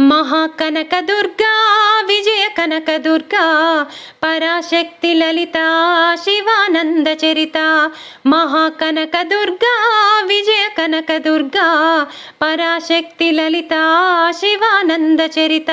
మహాకనక దుర్గా విజయ కనక దుర్గా పరాశక్తి లలిత శివానంద చరిత. మహాకనక దుర్గా విజయ కనక దుర్గా పరాశక్తి లలిత శివానంద చరిత.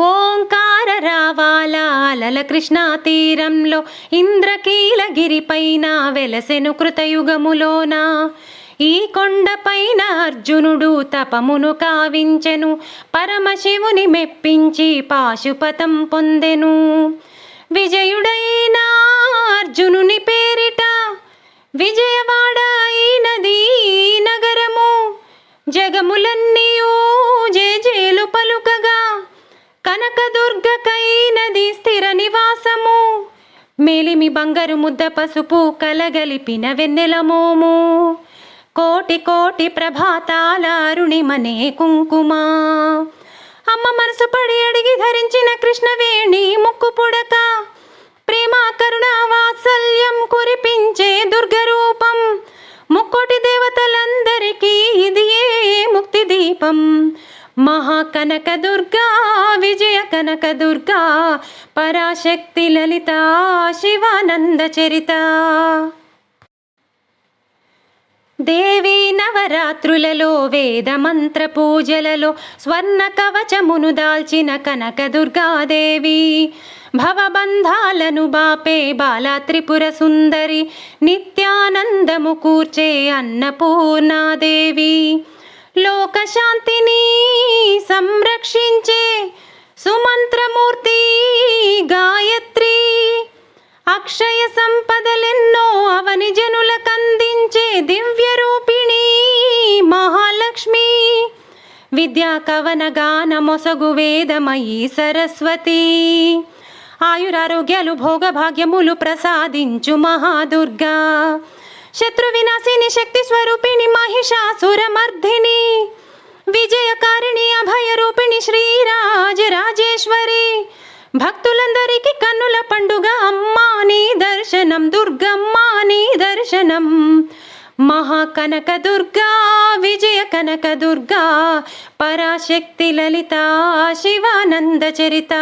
ఓంకార రావాల అలల కృష్ణా తీరంలో ఇంద్రకీలగిరిపైన వెలసెను కృతయుగములోన. ఈ కొండపైన అర్జునుడు తపమును కావించెను పరమశివుని మెప్పించి పాశుపతం పొందెను. విజయుడైన అర్జునుని పేరిట విజయవాడ అయినది నగరము. జగములన్నీ కనకదుర్గకైనది స్థిర నివాసము. మేలిమి బంగారు ముద్ద పసుపు కలగలిపిన వెన్నెలమోము కోటి కోటి ప్రభాతాల అరుణిమనే కుంకుమ. అమ్మ మనసు పడి అడిగి ధరించిన కృష్ణవేణి ముక్కు పుడక. ప్రేమ కరుణ వాత్సల్యం కురిపించే దుర్గరూపం. ముక్కోటి దేవతలందరికీ ఇది ఏ ముక్తి దీపం? మహాకనక దుర్గా విజయ కనక దుర్గా పరాశక్తి లలిత శివానంద చరిత. దేవి నవరాత్రులలో వేద మంత్ర పూజలలో స్వర్ణ కవచమును దాల్చిన కనక దుర్గాదేవి భవబంధాలను బాపే బాల త్రిపుర సుందరి నిత్యానందము కూర్చే అన్నపూర్ణాదేవి. లోకశాంతిని సంరక్షించే సుమంత్రమూర్తి గాయత్రి. అక్షయ సంపదలెన్నో అవని జనులకందించే దివ్య రూపిణి మహాలక్ష్మి. విద్యా కవన గాన మొసగు వేదమయీ సరస్వతి. ఆయురారోగ్యాలు భోగభాగ్యములు ప్రసాదించు మహాదుర్గా. శత్రు వినాశిని శక్తి స్వరూపిణి మహిషాసురమర్ధిని విజయకారిణి అభయ రూపిణి శ్రీరాజరాజేశ్వరి భక్తులందరికీ కన్నుల పండుగ అమ్మా నీ దర్శనం దుర్గమ్మా నీ దర్శనం మహాకనక దుర్గా విజయ కనక దుర్గా పరాశక్తి లలిత శివానంద చరిత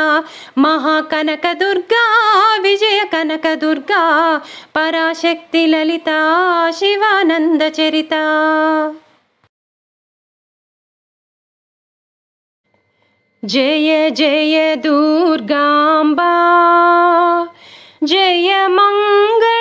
మహాకనక దుర్గా విజయ కనక దుర్గా పరాశక్తి లలిత శివానంద చరిత. జయ జయ దుర్గాంబా జయ మంగళ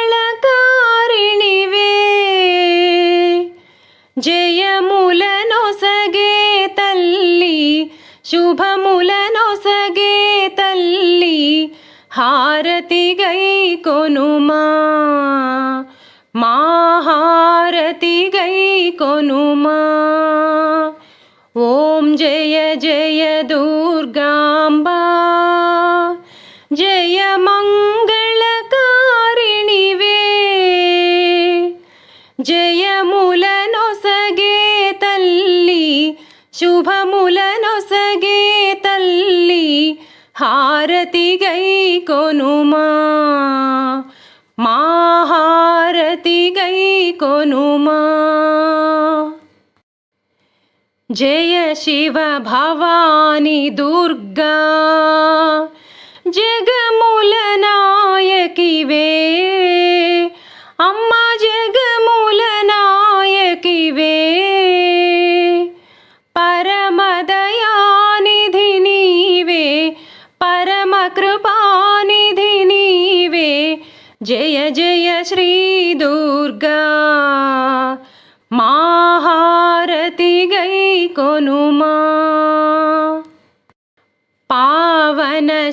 శుభములనొసగే తల్లి హారతి గై కొనుమా. శుభములనొసగే తల్లి హారతి గై కొనుమా మా హారతి గై కొనుమా జయ శివ భవాని దుర్గా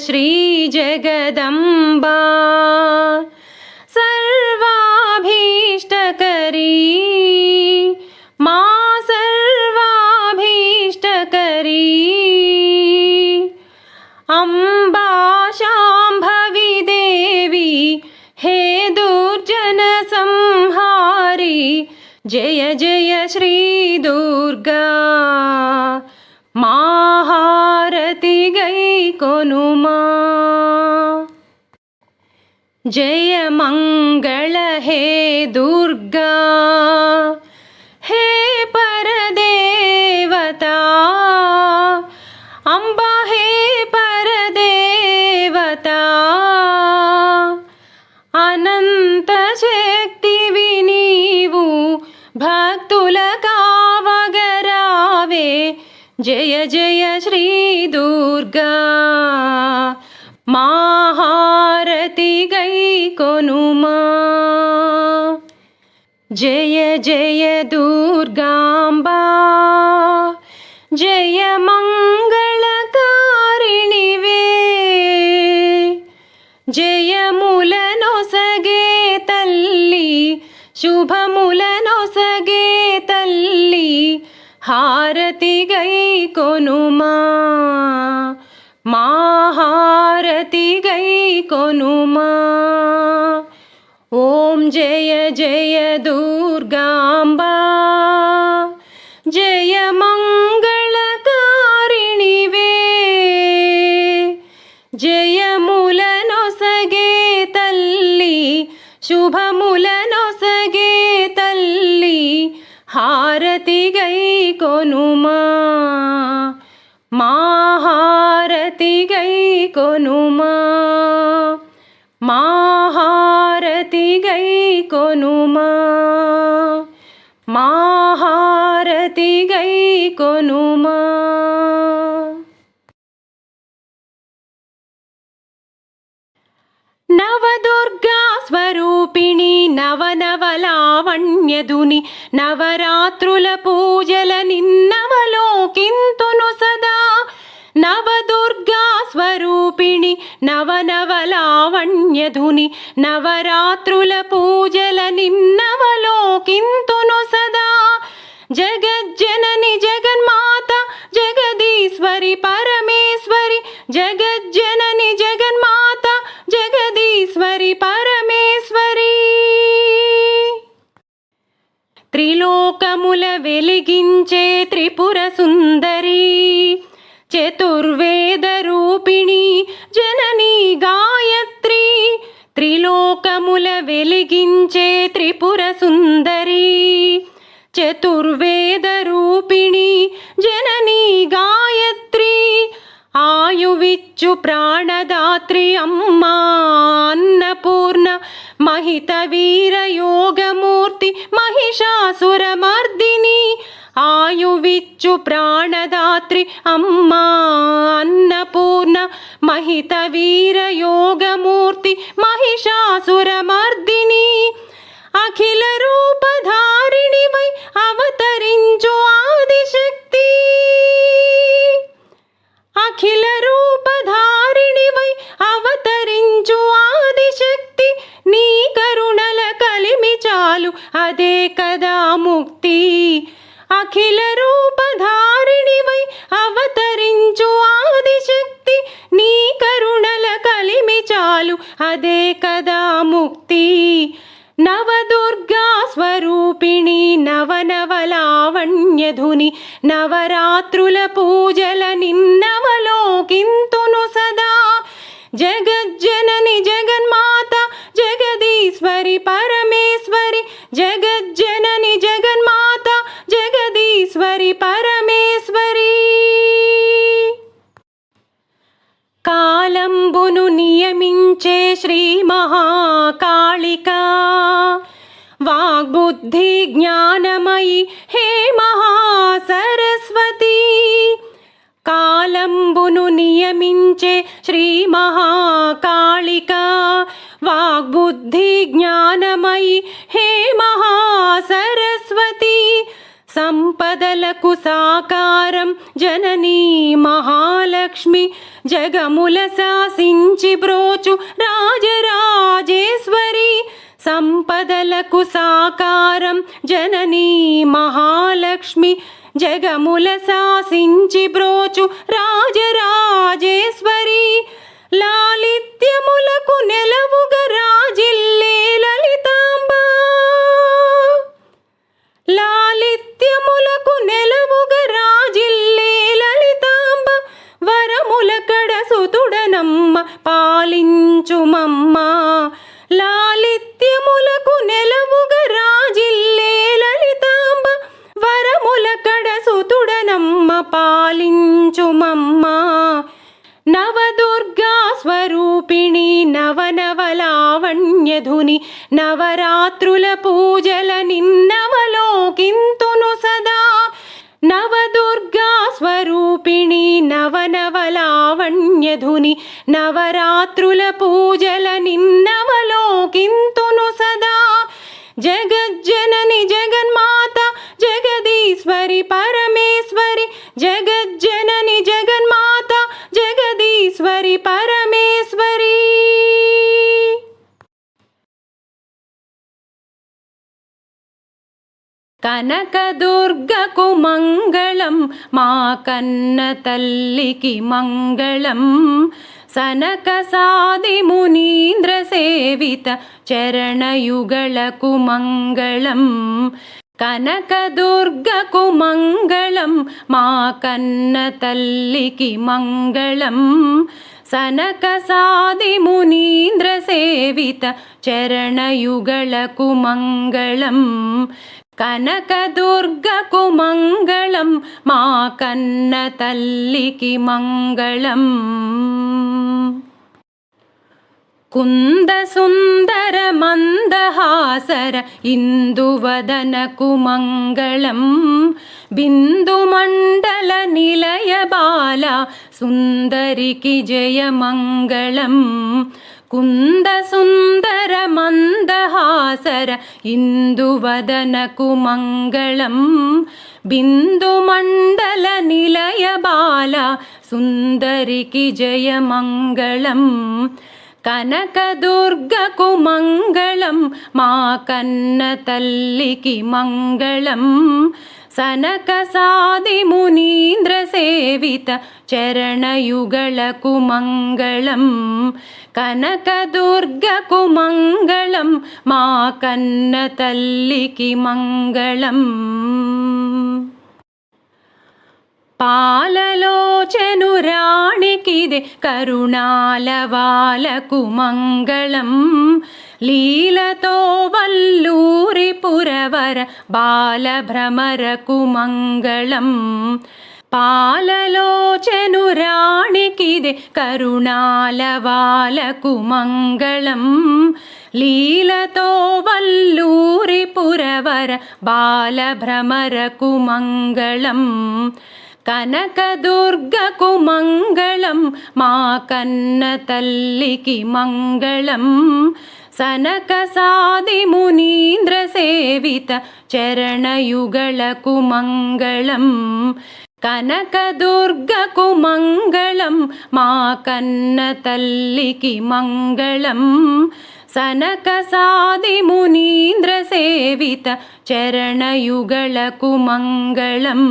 श्रीजगदम्बा। सर्वाभीष्टकरी मा सर्वाभीष्टकरी। अम्बा अम्बाशाम्भवि देवी हे दुर्जनसंहारी। जय जय श्री जय मङ्गल हे दुर्गा हे परदेवता अम्बा हे परदेवता अनन्तशक्तिविनीव भक्तुलका वगरावे जय जय श्री दुर्गा। కొనుమా. జయ జయ దుర్గాంబా. జయ మంగళకారిణివే. జయములనొసగే తల్లి. శుభములనొసగే తల్లి. హారతి గై కొనుమా. మా హారతి గై కొనుమా. దుర్గాంబా జయ మంగళకారిణివే జయములనొసగే తల్లి శుభములనొసగే తల్లి హారతి గై కొనుమా మాహారతి గై కొనుమా మాహారతి గై కొనుమా కొనుమా? నవదుర్గా స్వరూపిణి నవనవలావణ్యదుని నవరాత్రుల పూజల నిన్నవలోకింతును సదా. నవదుర్గా స్వరూపిణి నవనవలావణ్యధుని నవరాత్రుల పూజల నిన్నవలోకింతును సదా. జగ పరమేశ్వరి జగజ్జనని జగన్మాత జగదీశ్వరి పరమేశ్వరి. త్రిలోకముల వెలిగించే త్రిపుర సుందరి చతుర్వేద రూపిణి జనని గాయత్రి. త్రిలోకముల వెలిగించే త్రిపుర సుందరి చతుర్వేద ప్రాణదాత్రి అమ్మా అన్నపూర్ణ మహిత వీర యోగమూర్తి మహిషాసురమర్దిని ఆయువిచ్చు ప్రాణదాత్రి అమ్మా అన్నపూర్ణ మహిత వీర యోగమూర్తి మహిషాసురమర్దిని అఖిల రూపధారిణివై అవతరించు ఆదిశక్తి अखिल रूप धाम। వాగ్బుద్ధి జ్ఞానమయి హే మహాసరస్వతి కాలంబును నియమించే శ్రీ మహాకాళిక వాగ్బుద్ధి జ్ఞానమయి హే మహాసరస్వతి సంపదలకు సాకారం జననీ మహాలక్ష్మి జగముల శాసించి బ్రోచు రాజరాజేశ్వరి సంపదలకు సాకారం జననీ మహాలక్ష్మి జగముల శాసించి బ్రోచు రాజరాజేశ్వరి. లాలిత్యములకు నెలవుగ రాజిల్లే లలితాంబ. లాలిత్యములకు నెలవుగ రాజిల్లే లలితాంబ. వరముల కడసుతుడనమ్మ పాలించుమమ్మా. నవనవలావణ్యధుని నవరాత్రుల పూజల నిన్నవలోకింతును సదా. నవదుర్గా స్వరూపిణి నవనవలావణ్యధుని నవరాత్రుల పూజల నిన్నవలోకింతును సదా. జగజ్జనని జగన్మాత జగదీశ్వరి పరమేశ్వరి జగజ్జనని జగన్మాత జగదీశ్వరి పరమేశ్వరి. కనకదుర్గకు మంగళం మా కన్న తల్లికి మంగళం సనక సాది మునీంద్ర సేవిత చరణయుగళకు మంగళం కనకదుర్గకు మంగళం మా కన్న తల్లికి మంగళం సనక సాది మునీంద్ర సేవిత చరణయుగళకు మంగళం కనకదుర్గకు మంగళం మా కన్న తల్లికి మంగళం కుంద సుందర మందహాసర ఇందువదనకు మంగళం బిందు न्द सुन्दर मन्दहासर इन्दुवदनकुमङ्गलम् बिन्दुमण्डलनिलयबाल सुन्दरिकि जयमङ्गलम् कनकदुर्गकुमङ्गलं मा कन्नतल्लिकि मङ्गलम् सनकसादिमुनीन्द्रसेवित चरणयुगलकुमङ्गलम् కనకదుర్గకు మంగళం మా కన్న తల్లికి మంగళం. పాలలోచను రాణికిది కరుణాల మంగళం. లీలతో వల్లూరి పురవర బాలభ్రమరకు మంగళం. लोचनुराणि कि करुणालकुमङ्गलम् लीतोवल्लूरिपुरवर बालभ्रमरकुमङ्गलम् कनकदुर्गकुमङ्गलं मा कन्न तल्लिकि मङ्गलम् सनकसादिमुनीन्द्र सेवित चरणयुगलकुमङ्गलम् కనకదుర్గకు మంగళం మా కన్న తల్లికి మంగళం సనక సాది మునీంద్ర సేవిత చరణయుగళకు మంగళం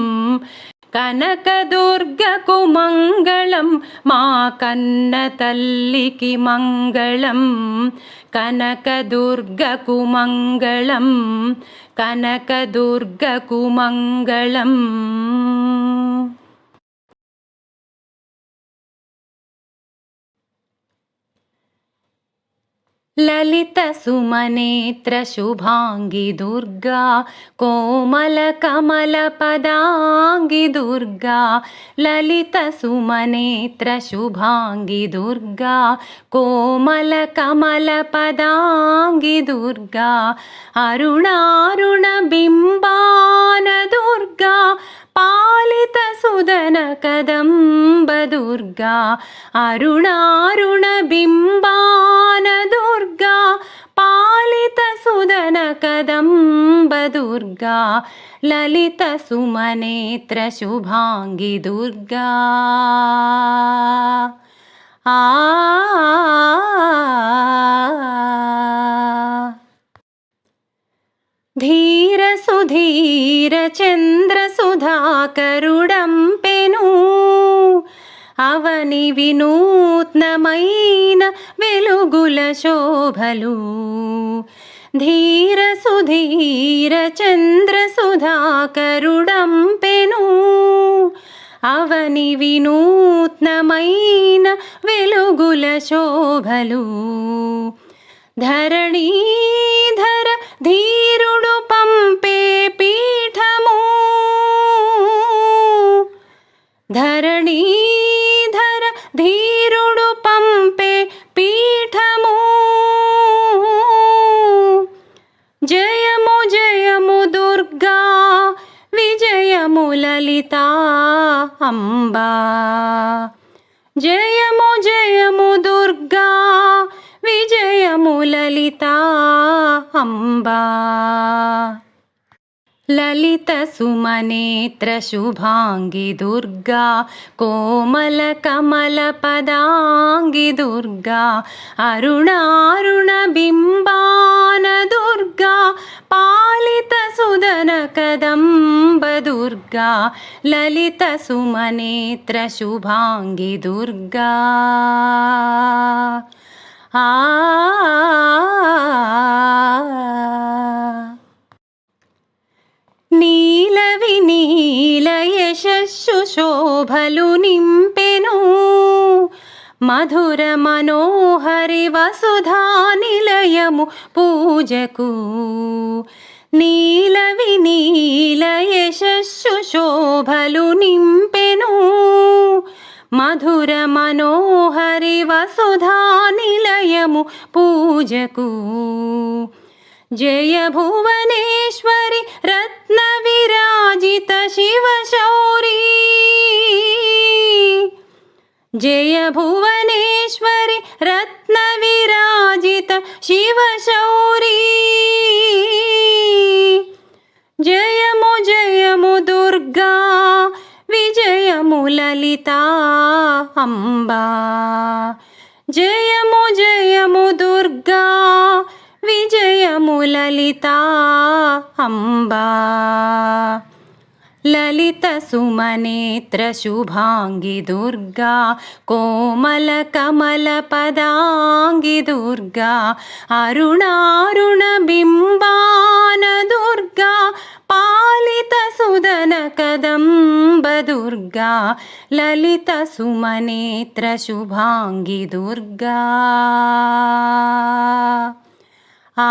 కనకదుర్గకు మంగళం మా కన్న తల్లికి మంగళం కనకదుర్గకు మంగళం కనకదుర్గకు మంగళం ലളിത സുമനേത്ര ശുഭാംഗി ദുർഗ കോമല കമല പദാംഗി ദുർഗ ലളിത സുമനേത്ര ശുഭാംഗി ദുർഗ കോമല കമല പദാംഗി ദുർഗ അരുണാരുണ ബിംബാന ദുർഗ പാലിത സുദന കദംബ ദുർഗ അരുണാരുണ ബിംബ కదంబ దుర్గా లలిత సుమనేత్ర శుభాంగి దుర్గా ఆ ధీర సుధీర చంద్ర సుధాకరుడంపెను అవని వినూత్నమైన వెలుగుల శోభలు ధీర సుధీర చంద్ర సుధాకరుడంపెను అవని వినూత్నమైన వెలుగుల శోభలు ధరణీధర ధీరుడు कुमनेत्रशुभाङ्गि दुर्गा कोमलकमलपदाङ्गि दुर्गा अरुणारुणबिम्बान दुर्गा पालितसुदनकदम्ब दुर्गा ललितसुमनेत्रशुभाङ्गि दुर्गा आ శోభలు నింపెను మధుర మనోహరి వసుధా నిలయము పూజకు నీలవి నీల యశస్సు శోభలు నింపెను మధుర మనోహరి వసుధా నిలయము పూజకు जय भुवनेश्वरि रत्नविराजित शिवशौरी। जय भुवनेश्वरि रत्नविराजित शिवशौरि। जयमु जयमु दुर्गा विजयमु ललिता अम्बा। ललिता अम्बा। ललितसुमनेत्रशुभाङ्गि दुर्गा कोमलकमलपदाङ्गि दुर्गा अरुणारुणबिम्बान दुर्गा पालितसुदनकदम्ब दुर्गा ललितसुमनेत्रशुभाङ्गि दुर्गा। ఆ.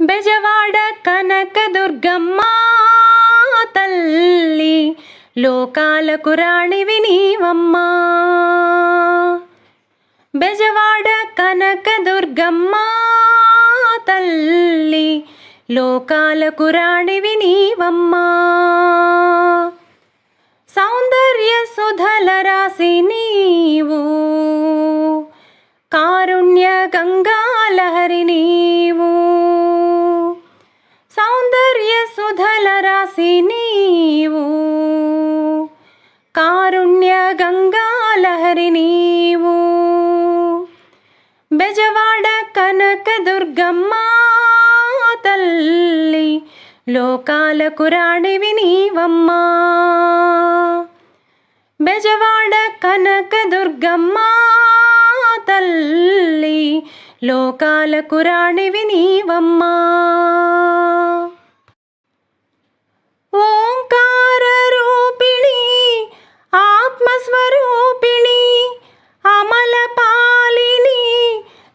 బెజవాడ కనక దుర్గమ్మ తల్లి లోకాలకు రాణివి నీవమ్మా. బెజవాడ కనక దుర్గమ్మ తల్లి లోకాలకు రాణివి నీవమ్మా. సౌందర్య సుధల రాసి నీవు. కారుణ్య గంగాలహరి నీవు. సౌందర్య సుధల రాసి నీవు. కారుణ్య గంగాలహరి నీవు. బెజవాడ కనక దుర్గమ్మ లోకాలకు రాణివి నీవమ్మా. బెజవాడ కనక దుర్గమ్మా తల్లి లోకాలకు రాణివి నీవమ్మా. ఓంకార రూపిణి ఆత్మస్వరూపిణి అమల పాలిని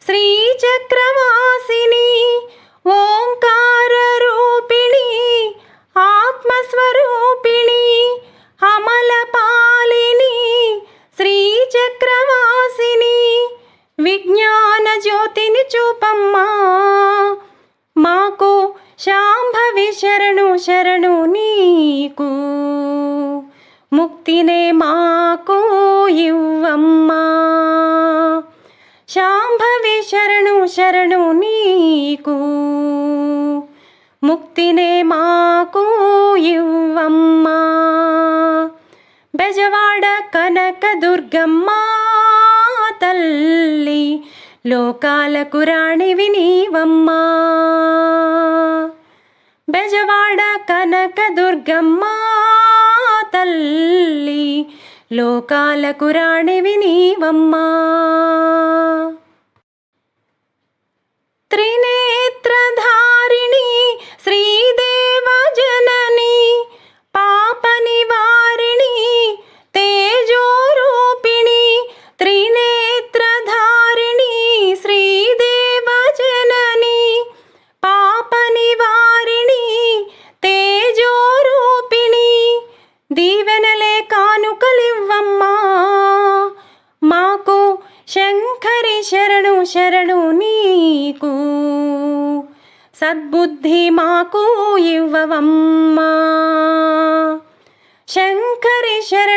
శ్రీచక్రవాసిని ఓంకార స్వరూపిణి అమల పాలిని శ్రీచక్రవాసిని విజ్ఞాన జ్యోతిని చూపమ్మా. మాకు శాంభవి శరణు శరణు నీకు. ముక్తినే మాకు ఇవ్వమ్మా. శాంభవి శరణు శరణు నీకు. ముక్తినే మాకు ఇవ్వమ్మా. బెజవాడ కనక దుర్గమ్మ తల్లి లోకాలకు రాణివి నీవమ్మా. బెజవాడ కనక దుర్గమ్మ తల్లి లోకాలకు రాణివి నీవమ్మా. త్రినేత్రధారిణి श्रीदेव जन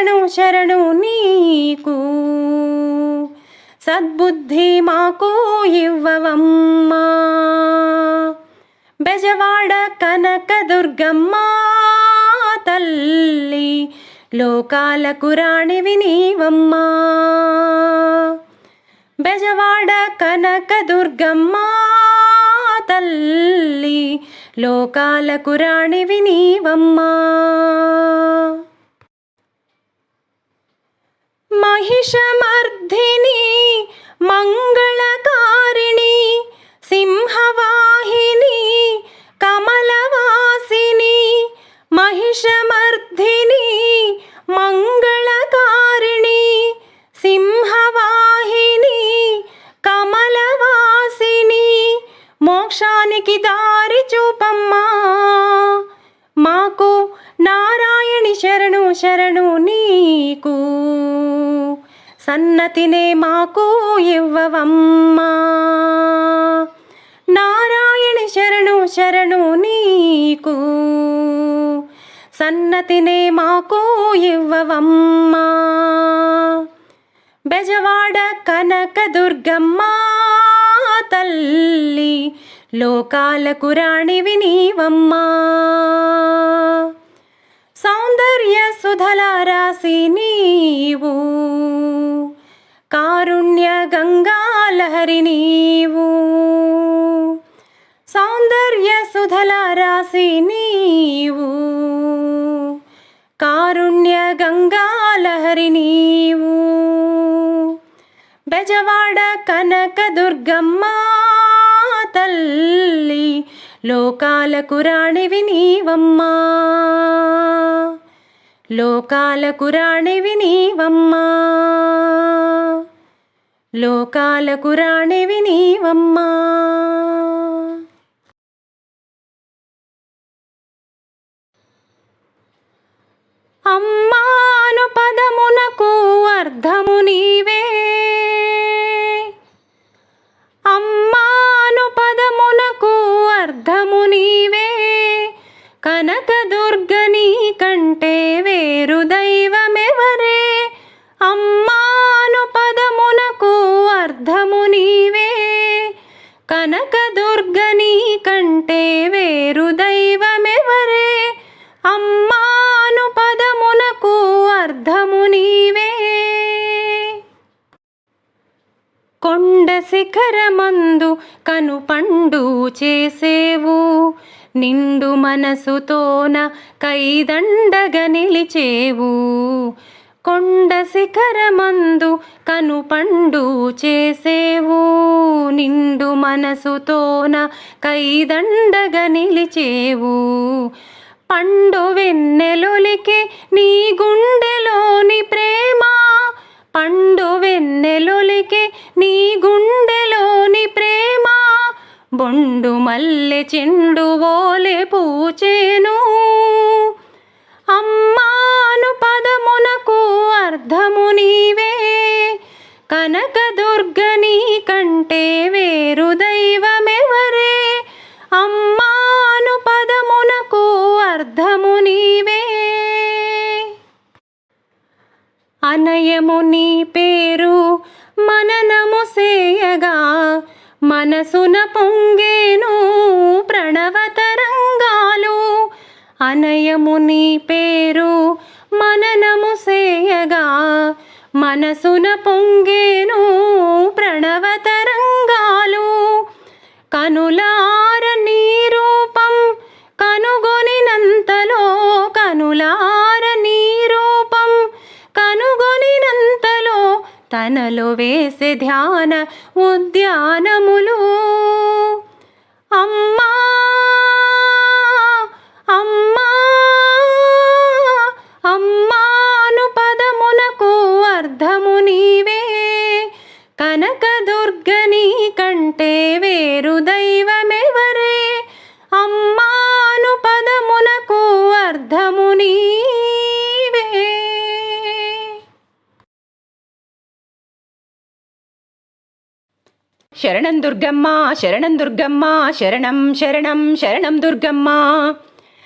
శరణు శరణు నీకు. సద్బుద్ధి మాకు ఇవ్వవమ్మా. బెజవాడ కనక దుర్గమ్మ తల్లి లోకాలకు రాణివి నీవమ్మా. బెజవాడ కనక దుర్గమ్మ తల్లి లోకాలకు రాణివి నీవమ్మా. महिषमर्धिनी मङ्गलकारिणी सिंहवाहिनी कमलवासिनी महिषमर्धिनी मङ्गलकारिणी सिंहवाहिनी कमलवासिनी। मोक्षानिकि दारि चूपम्मा माको శరణు శరణు నీకు. సన్నతినే మాకు ఇవ్వవమ్మా. నారాయణ శరణు శరణు నీకు. సన్నతినే మాకు ఇవ్వవమ్మా. బెజవాడ కనక దుర్గమ్మా తల్లి లోకాలకు రాణివి నీవమ్మా. సౌందర్య సుధల రాసి నీవు. కారుణ్య గంగాలహరి నీవు. సౌందర్య సుధల రాసి నీవు. కారుణ్య గంగాలహరి నీవు. బెజవాడ కనక దుర్గమ్మ తల్లి లోకాలకు రాణివి నీవమ్మా. లోకాలకు రాణివి నీవమ్మా. లోకాలకు రాణివి నీవమ్మా. మనసుతోన కైదండగ నిలిచేవు. కొండ శిఖరమందు కను పండు చేసేవు. నిండు మనసుతోన కైదండగ నిలిచేవు. పండు వెన్నెలొలికి నీ గుండెలోని ప్రేమ. పండు వెన్నెలొలికి నీ గుండెలోని ప్రేమ. బొండు మల్లె చెండు ఓలే పూచేను. అమ్మాను పదమునకు అర్ధము నీవే. కనక దుర్గని కంటే వేరు దైవమెవరే? అమ్మాను పదమునకు అర్ధము నీవే. అనయము నీ పేరు మననము సేయగా. మనసున పొంగేను ప్రణవతరంగాలు. అనయము నీ పేరు మననము సేయగా. మనసున పొంగేను ప్రణవతరంగాలు. కనులార నీ రూపం కనుగొనినంతలో. కనులార నీ రూపం కనుగొనినంతలో. తనలో వేసే ధ్యాన ఉద్యానములు. అమ్మా శరణం దుర్గమ్మ శరణం దుర్గమ్మ శరణం శరణం శరణం దుర్గమ్మ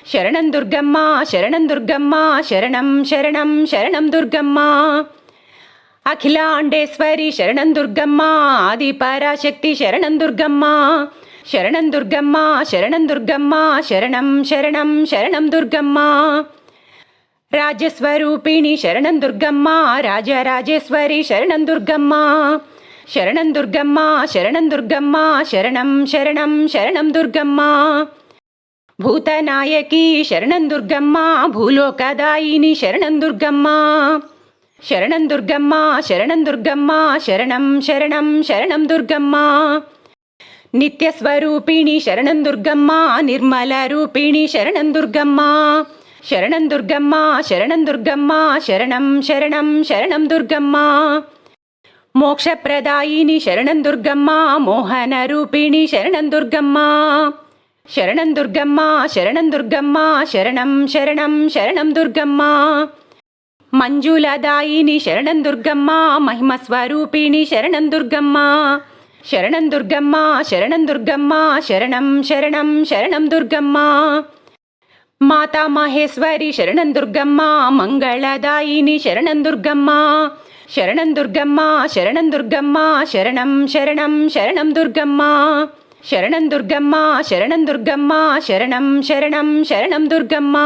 శరణం దుర్గమ్మ శరణం దుర్గమ్మ శరణం శరణం శరణం దుర్గమ్మ అఖిలాండేశ్వరి శరణం దుర్గమ్మ ఆది పరాశక్తి శరణం దుర్గమ్మ శరణం దుర్గమ్మ శరణం దుర్గమ్మ శరణం శరణం శరణం దుర్గమ్మ రాజ్యస్వరూపిణి శరణం దుర్గమ్మ రాజరాజేశ్వరి శరణం దుర్గమ్మ శరణం దుర్గమ్మ శరణం దుర్గమ్మ శరణం శరణం శరణం దుర్గమ్మ. భూతనాయకి శరణం దుర్గమ్మ భూలోకదాయిని శరణం దుర్గమ్మ. శరణం దుర్గమ్మ శరణం దుర్గమ్మ శరణం శరణం శరణం దుర్గమ్మ. నిత్యస్వరూపిణి శరణం దుర్గమ్మ నిర్మల రూపిణి శరణం దుర్గమ్మ. శరణం దుర్గమ్మ శరణం దుర్గమ్మ శరణం శరణం శరణం దుర్గమ్మ. మోక్షప్రదాయిని శరణం దుర్గమ్మ మోహన రూపిణి శరణం దుర్గమ్మ. శరణం దుర్గమ్మ శరణం దుర్గమ్మ శరణం శరణం శరణం దుర్గమ్మ. మంజులదాయిని శరణం దుర్గమ్మ మహిమ స్వరూపిణి శరణం దుర్గమ్మ. శరణం దుర్గమ్మ శరణం దుర్గమ్మ శరణం శరణం శరణం దుర్గమ్మ. మాతా మహేశ్వరి శరణం దుర్గమ్మ మంగళదాయిని శరణం దుర్గమ్మ. శరణం దుర్గమ్మ శరణం దుర్గమ్మ శరణం శరణం శరణం దుర్గమ్మ. శరణం దుర్గమ్మ శరణం దుర్గమ్మ శరణం శరణం శరణం దుర్గమ్మ.